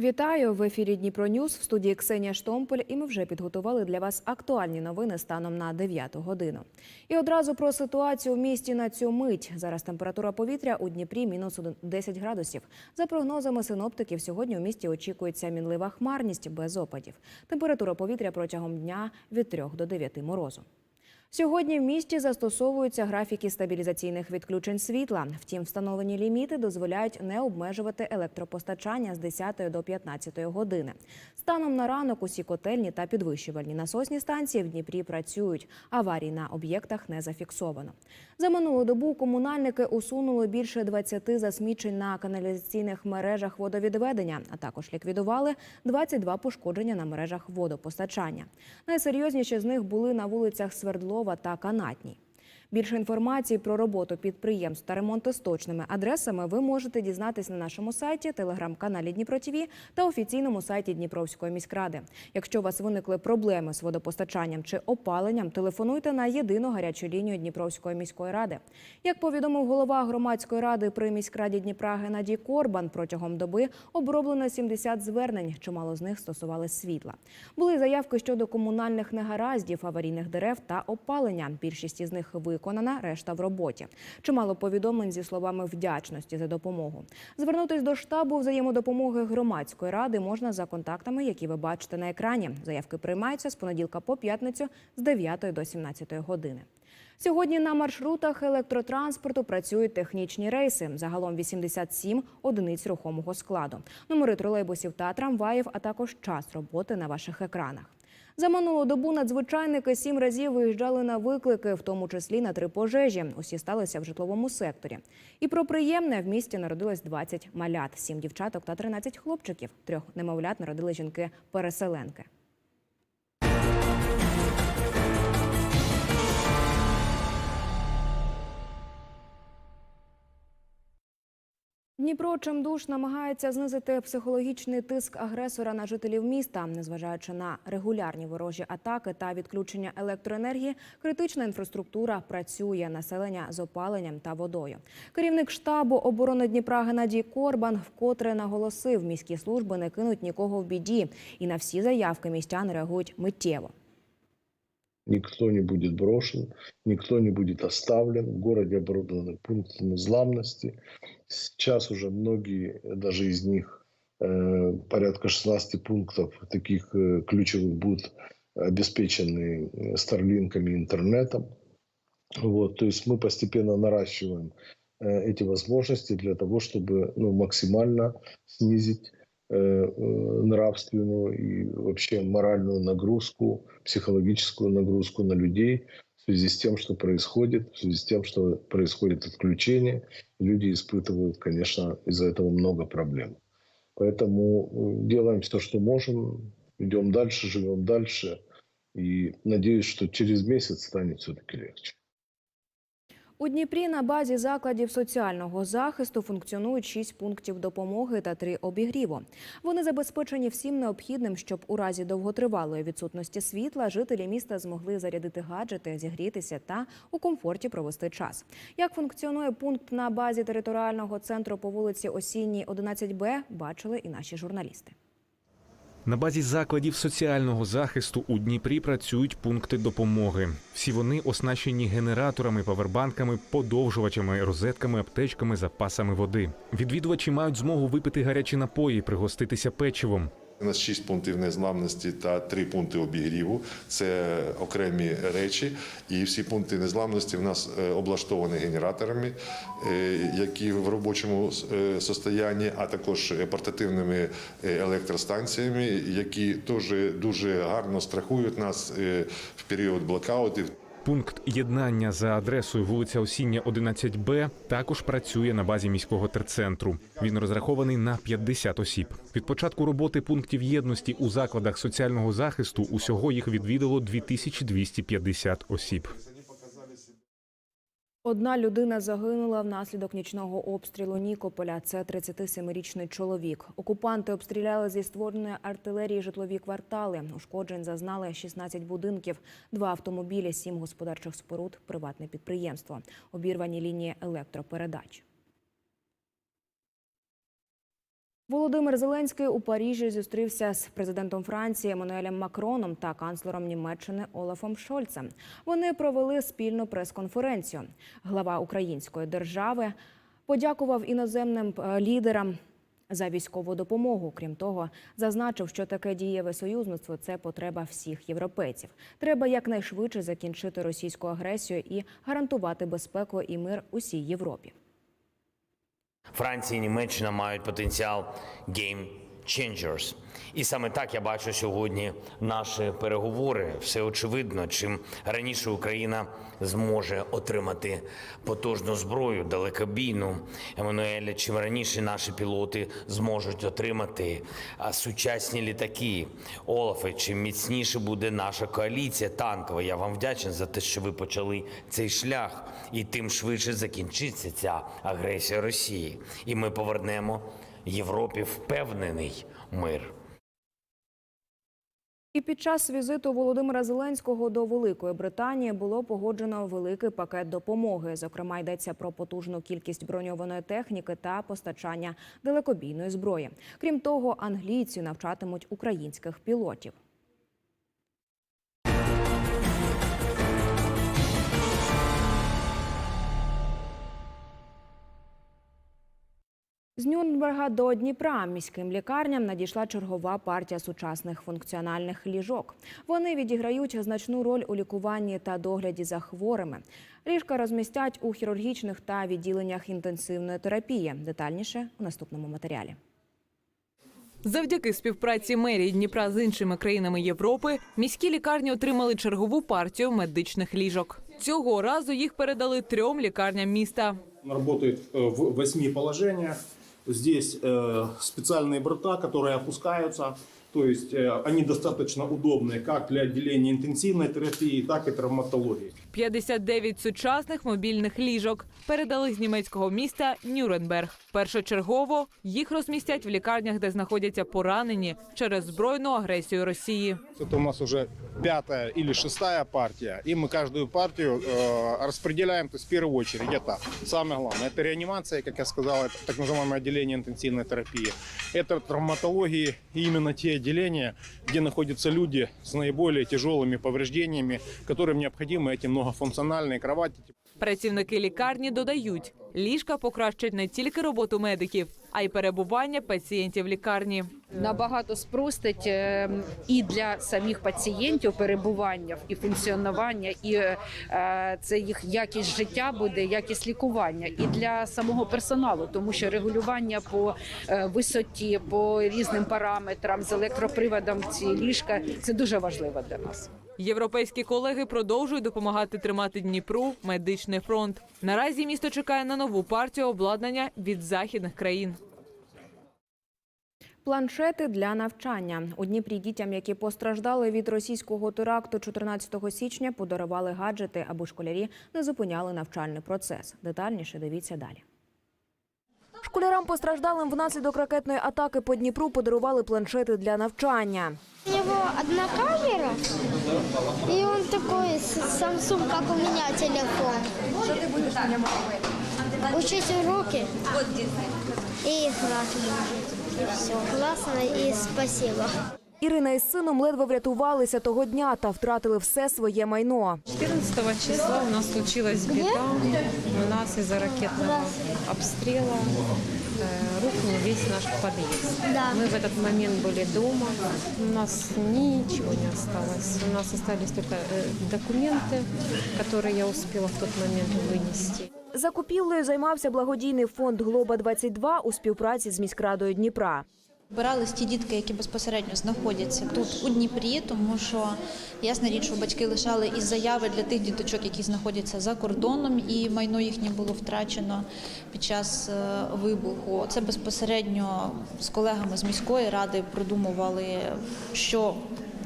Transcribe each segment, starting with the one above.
Вітаю в ефірі Дніпро Ньюс в студії Ксенія Штомполь. І ми вже підготували для вас актуальні новини станом на 9 годину. І одразу про ситуацію в місті на цю мить. Зараз температура повітря у Дніпрі мінус 10 градусів. За прогнозами синоптиків, сьогодні у місті очікується мінлива хмарність без опадів. Температура повітря протягом дня від 3 до 9 морозу. Сьогодні в місті застосовуються графіки стабілізаційних відключень світла. Втім, встановлені ліміти дозволяють не обмежувати електропостачання з 10 до 15 години. Станом на ранок усі котельні та підвищувальні насосні станції в Дніпрі працюють. Аварій на об'єктах не зафіксовано. За минулу добу комунальники усунули більше 20 засмічень на каналізаційних мережах водовідведення, а також ліквідували 22 пошкодження на мережах водопостачання. Найсерйозніші з них були на вулицях Свердлова та Канатній. Більше інформації про роботу підприємств та ремонту з точними адресами ви можете дізнатись на нашому сайті, телеграм-каналі Дніпро ТІВІ та офіційному сайті Дніпровської міськради. Якщо у вас виникли проблеми з водопостачанням чи опаленням, телефонуйте на єдину гарячу лінію Дніпровської міської ради. Як повідомив голова громадської ради при міськраді Дніпра Геннадій Корбан, протягом доби оброблено 70 звернень. Чимало з них стосували світла. Були заявки щодо комунальних негараздів, аварійних дерев та опалення. Більшість із них виконана, решта в роботі. Чимало повідомлень зі словами вдячності за допомогу. Звернутись до штабу взаємодопомоги громадської ради можна за контактами, які ви бачите на екрані. Заявки приймаються з понеділка по п'ятницю з 9 до 17 години. Сьогодні на маршрутах електротранспорту працюють технічні рейси. Загалом 87 одиниць рухомого складу. Номери тролейбусів та трамваїв, а також час роботи на ваших екранах. За минулу добу надзвичайники сім разів виїжджали на виклики, в тому числі на три пожежі. Усі сталися в житловому секторі. І про приємне в місті народилось 20 малят, сім дівчаток та 13 хлопчиків. Трьох немовлят народили жінки-переселенки. Дніпро чимдуж намагається знизити психологічний тиск агресора на жителів міста, незважаючи на регулярні ворожі атаки та відключення електроенергії. Критична інфраструктура працює населення з опаленням та водою. Керівник штабу оборони Дніпра Геннадій Корбан вкотре наголосив, міські служби не кинуть нікого в біді, і на всі заявки містяни реагують миттєво. Никто не будет брошен, никто не будет оставлен. В городе оборудованы пункты незламности. Сейчас уже многие, даже из них, э, порядка 16 пунктов таких э, ключевых будут обеспечены э, старлинками интернетом. Вот, то есть мы постепенно наращиваем э, эти возможности для того, чтобы ну, максимально снизить э, э, нравственную и вообще моральную нагрузку, психологическую нагрузку на людей в связи с тем, что происходит, в связи с тем, что происходит отключение. Люди испытывают, конечно, из-за этого много проблем. Поэтому э, делаем все, что можем, идем дальше, живем дальше. И надеюсь, что через месяц станет все-таки легче. У Дніпрі на базі закладів соціального захисту функціонують шість пунктів допомоги та три обігріву. Вони забезпечені всім необхідним, щоб у разі довготривалої відсутності світла жителі міста змогли зарядити гаджети, зігрітися та у комфорті провести час. Як функціонує пункт на базі територіального центру по вулиці Осінній, 11Б, бачили і наші журналісти. На базі закладів соціального захисту у Дніпрі працюють пункти допомоги. Всі вони оснащені генераторами, павербанками, подовжувачами, розетками, аптечками, запасами води. Відвідувачі мають змогу випити гарячі напої, пригоститися печивом. У нас шість пунктів незламності та три пункти обігріву. Це окремі речі, і всі пункти незламності в нас е, облаштовані генераторами, е, які в робочому е, состоянні, а також портативними електростанціями, які теж дуже гарно страхують нас в період блокаутів. Пункт єднання за адресою вулиця Осіння, 11Б також працює на базі міського терцентру. Він розрахований на 50 осіб. Від початку роботи пунктів єдності у закладах соціального захисту усього їх відвідало 2250 осіб. Одна людина загинула внаслідок нічного обстрілу Нікополя. Це 37-річний чоловік. Окупанти обстріляли зі створеної артилерії житлові квартали. Ушкоджень зазнали 16 будинків, два автомобілі, сім господарчих споруд, приватне підприємство, обірвані лінії електропередач. Володимир Зеленський у Парижі зустрівся з президентом Франції Еммануелем Макроном та канцлером Німеччини Олафом Шольцем. Вони провели спільну прес-конференцію. Глава української держави подякував іноземним е, лідерам за військову допомогу. Крім того, зазначив, що таке дієве союзництво це потреба всіх європейців. Треба якнайшвидше закінчити російську агресію і гарантувати безпеку і мир усій Європі. Франція і Німеччина мають потенціал. Game changers. І саме так я бачу сьогодні наші переговори. Все очевидно, чим раніше Україна зможе отримати потужну зброю, далекобійну Еммануеля, чим раніше наші пілоти зможуть отримати сучасні літаки. Олафе, чим міцніше буде наша коаліція танкова. Я вам вдячний за те, що ви почали цей шлях, і тим швидше закінчиться ця агресія Росії. І ми повернемо Європі впевнений мир. І під час візиту Володимира Зеленського до Великої Британії було погоджено великий пакет допомоги. Зокрема, йдеться про потужну кількість броньованої техніки та постачання далекобійної зброї. Крім того, англійці навчатимуть українських пілотів. З Нюрнберга до Дніпра міським лікарням надійшла чергова партія сучасних функціональних ліжок. Вони відіграють значну роль у лікуванні та догляді за хворими. Ліжка розмістять у хірургічних та відділеннях інтенсивної терапії. Детальніше у наступному матеріалі. Завдяки співпраці мерії Дніпра з іншими країнами Європи міські лікарні отримали чергову партію медичних ліжок. Цього разу їх передали трьом лікарням міста. Он э, в восьми положениях. Здесь э, специальные борта, которые опускаются. То есть э, они достаточно удобные как для отделения интенсивной терапии, так и травматологии. 59 сучасних мобільних ліжок передали з німецького міста Нюрнберг. Першочергово їх розмістять в лікарнях, де знаходяться поранені через збройну агресію Росії. Это у нас уже пятая или шестая партия. И мы каждую партию э, распределяем, то есть в первую очередь это самое главное. Это реанимация, как я сказал, это так называемое отделение интенсивной терапии. Это травматологии, и именно те отделения, где находятся люди с наиболее тяжелыми повреждениями, которым необходимы эти многофункциональные кровати, Працівники лікарні додають, ліжка покращать не тільки роботу медиків, а й перебування пацієнтів лікарні. набагато спростить е, і для самих пацієнтів перебування і функціонування, і е, це їх якість життя буде, якість лікування, і для самого персоналу, тому що регулювання по е, висоті, по різним параметрам з електроприводом ці ліжка це дуже важливо для нас. Європейські колеги продовжують допомагати тримати Дніпру медичний фронт. Наразі місто чекає на нову партію обладнання від західних країн. Планшети для навчання у Дніпрі дітям, які постраждали від російського теракту 14 січня, подарували гаджети, аби школярі не зупиняли навчальний процес. Детальніше дивіться далі. Школярам постраждалим внаслідок ракетної атаки по Дніпру подарували планшети для навчання. У нього одна камера, і він такий Samsung, як у мене телефон. Що ти будеш на робити? Учити уроки і грати. І Все, класно і спасибо. Ірина із сином ледве врятувалися того дня та втратили все своє майно. 14 числа у нас случилась беда. У нас из-за ракетного обстрела э, рухнул весь наш подъезд. Да. Мы в этот момент были дома. У нас ничего не осталось. У нас остались только э, документы, которые я успела в тот момент вынести. Закупівлею займався благодійний фонд Глоба 22 у співпраці з міськрадою Дніпра. Збирались ті дітки, які безпосередньо знаходяться тут у Дніпрі, тому що ясна річ, що батьки лишали і заяви для тих діточок, які знаходяться за кордоном, і майно їхнє було втрачено під час е, вибуху. Це безпосередньо з колегами з міської ради продумували, що.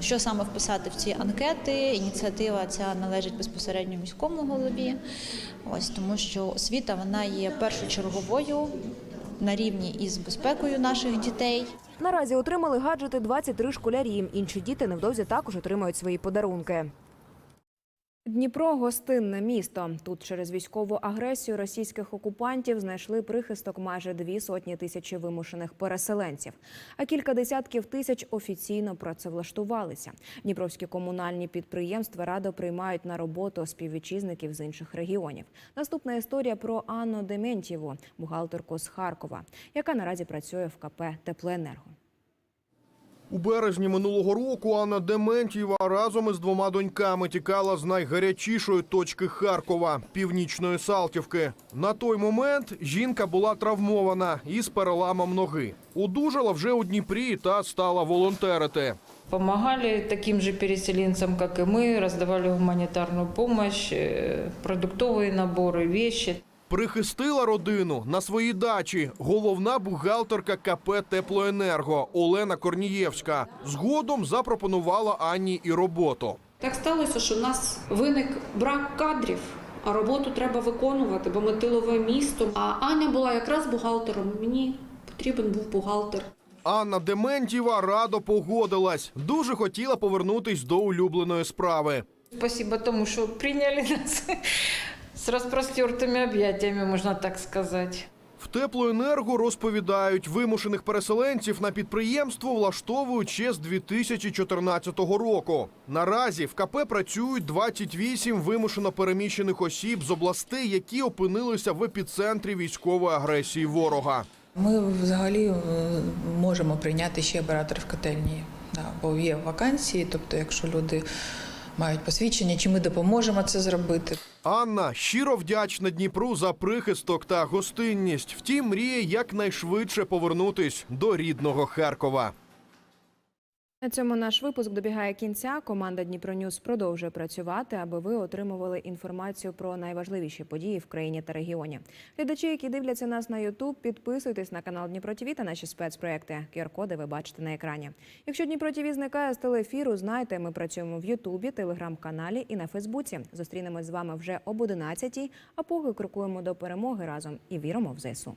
Що саме вписати в ці анкети? Ініціатива ця належить безпосередньо міському голові. Ось тому, що освіта вона є першочерговою на рівні із безпекою наших дітей. Наразі отримали гаджети 23 школярі. Інші діти невдовзі також отримають свої подарунки. Дніпро гостинне місто. Тут через військову агресію російських окупантів знайшли прихисток майже дві сотні тисячі вимушених переселенців, а кілька десятків тисяч офіційно працевлаштувалися. Дніпровські комунальні підприємства радо приймають на роботу співвітчизників з інших регіонів. Наступна історія про Анну Дементьєву, бухгалтерку з Харкова, яка наразі працює в КП Теплоенерго. У березні минулого року Анна Дементьєва разом із двома доньками тікала з найгарячішої точки Харкова північної Салтівки. На той момент жінка була травмована із переламом ноги. Одужала вже у Дніпрі та стала волонтерити. Помогали таким же переселенцам, как и мы, раздавали гуманитарную помощь, э, продуктовые наборы, вещи. Прихистила родину на своїй дачі головна бухгалтерка КП Теплоенерго Олена Корнієвська. Згодом запропонувала Анні і роботу. Так сталося, що в нас виник брак кадрів, а роботу треба виконувати, бо ми тилове місто. А Аня була якраз бухгалтером. Мені потрібен був бухгалтер. Анна Дементьєва радо погодилась. Дуже хотіла повернутись до улюбленої справи. Спасибо тому, что приняли нас с распростертыми объятиями, можно так сказать. В теплоенерго розповідають, вимушених переселенців на підприємство влаштовують ще з 2014 року. Наразі в КП працюють 28 вимушено переміщених осіб з областей, які опинилися в епіцентрі військової агресії ворога. Ми взагалі е, можемо прийняти ще операторів котельні, бо є вакансії, тобто, якщо люди мають посвідчення, чи ми допоможемо це зробити. Анна щиро вдячна Дніпру за прихисток та гостинність. Втім, мріє якнайшвидше повернутись до рідного Харкова. На цьому наш випуск добігає кінця. Команда Дніпро Ньюс продовжує працювати, аби ви отримували інформацію про найважливіші події в країні та регіоні. Глядачі, які дивляться нас на Ютуб, підписуйтесь на канал Дніпро ТВ та наші спецпроекти. QR-коди ви бачите на екрані. Якщо Дніпро ТВ зникає з телеефіру, знайте, ми працюємо в Ютубі, телеграм-каналі і на Фейсбуці. Зустрінемось з вами вже об 11 а поки крокуємо до перемоги разом і віримо в ЗСУ.